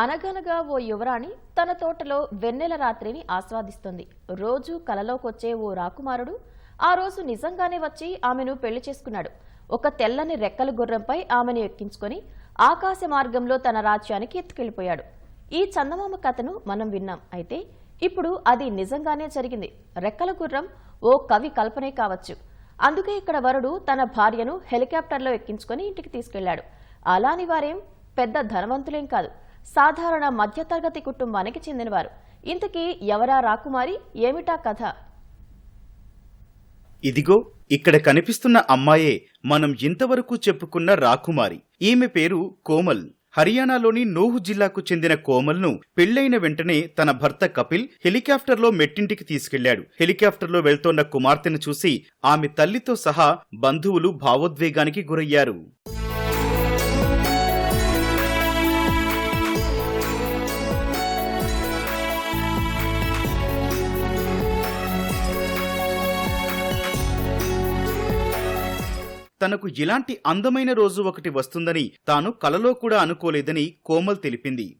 అనగనగా ఓ యువరాణి తన తోటలో వెన్నెల రాత్రిని ఆస్వాదిస్తుంది. రోజు కలలోకొచ్చే ఓ రాకుమారుడు ఆ రోజు నిజంగానే వచ్చి ఆమెను పెళ్ళి చేసుకున్నాడు. ఒక తెల్లని రెక్కల గుర్రంపై ఆమెను ఎక్కించుకొని ఆకాశ మార్గంలో తన రాజ్యానికి ఎత్తుకెళ్ళిపోయాడు ఈ చందమామ కథను మనం విన్నాం. అయితే ఇప్పుడు అది నిజంగానే జరిగింది. రెక్కల గుర్రం ఓ కవి కల్పనే కావచ్చు. అందుకే ఇక్కడ వరుడు తన భార్యను హెలికాప్టర్లో ఎక్కించుకొని ఇంటికి తీసుకెళ్ళాడు అలాని వారేం పెద్ద ధనవంతులేం కాదు. సాధారణ మధ్యతరగతి కుటుంబానికి చెందినవారు. ఇంతకీ ఎవరా రాకుమారి? ఏమిటా కథ? ఇదిగో ఇక్కడ కనిపిస్తున్న అమ్మాయే మనం ఇంతవరకు చెప్పుకున్న రాకుమారి. ఈమె పేరు కోమల్. హర్యానాలోని నోహు జిల్లాకు చెందిన కోమల్ను పెళ్ళైన వెంటనే తన భర్త కపిల్ హెలికాప్టర్లో మెట్టింటికి తీసుకెళ్ళాడు. హెలికాప్టర్లో వెళ్తోన్న కుమార్తెను చూసి ఆమె తల్లితో సహా బంధువులు భావోద్వేగానికి గురయ్యారు. తనకు ఇలాంటి అందమైన రోజు ఒకటి వస్తుందని తాను కలలో కూడా అనుకోలేదని కోమల్ తెలిపింది.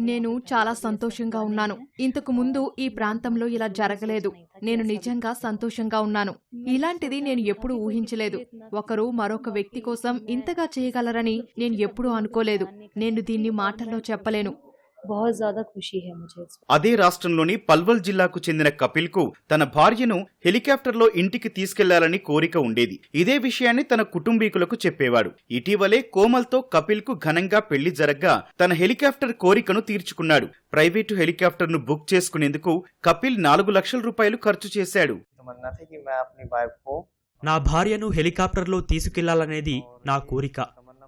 నేను చాలా సంతోషంగా ఉన్నాను. ఇంతకు ముందు ఈ ప్రాంతంలో ఇలా జరగలేదు. నేను నిజంగా సంతోషంగా ఉన్నాను. ఇలాంటిది నేను ఎప్పుడూ ఊహించలేదు. ఒకరు మరొక వ్యక్తి కోసం ఇంతగా చేయగలరని నేను ఎప్పుడూ అనుకోలేదు. నేను దీన్ని మాటల్లో చెప్పలేను. बहुत ज्यादा खुशी है मुझे इस అదే రాష్ట్రంలోని పల్వల్ జిల్లాకు చెందిన కపిల్ కు తన భార్యను హెలికాప్టర్లో ఇంటికి తీసుకెళ్లాలని కోరిక ఉండేది ఇదే విషయాన్ని తన కుటుంబీకులకు చెప్పేవాడు ఇటీవలే కోమల్తో కపిల్ కు ఘనంగా పెళ్లి జరగ్గా తన హెలికాప్టర్ కోరికను తీర్చుకున్నాడు ప్రైవేటు హెలికాప్టర్ను బుక్ చేసుకునేందుకు కపిల్ నాలుగు లక్షల రూపాయలు ఖర్చు చేశాడు तमन्ना थी कि मैं अपनी वाइफ को నా భార్యను హెలికాప్టర్లో తీసుకెళ్లాలనేది నా కోరిక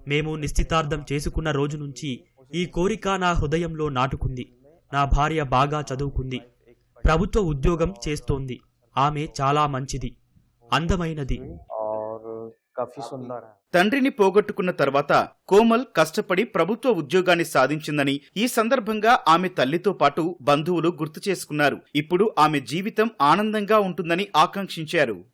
మేము నిశ్చితార్థం చేసుకున్న రోజు నుంచి ఈ కోరిక నా హృదయంలో నాటుకుంది. నా భార్య బాగా చదువుకుంది. ప్రభుత్వ ఉద్యోగం చేస్తోంది. ఆమె చాలా మంచిది. అందమైనది. తండ్రిని పోగొట్టుకున్న తర్వాత కోమల్ కష్టపడి ప్రభుత్వ ఉద్యోగాన్ని సాధించిందని ఈ సందర్భంగా ఆమె తల్లితో పాటు బంధువులు గుర్తు చేసుకున్నారు. ఇప్పుడు ఆమె జీవితం ఆనందంగా ఉంటుందని ఆకాంక్షించారు.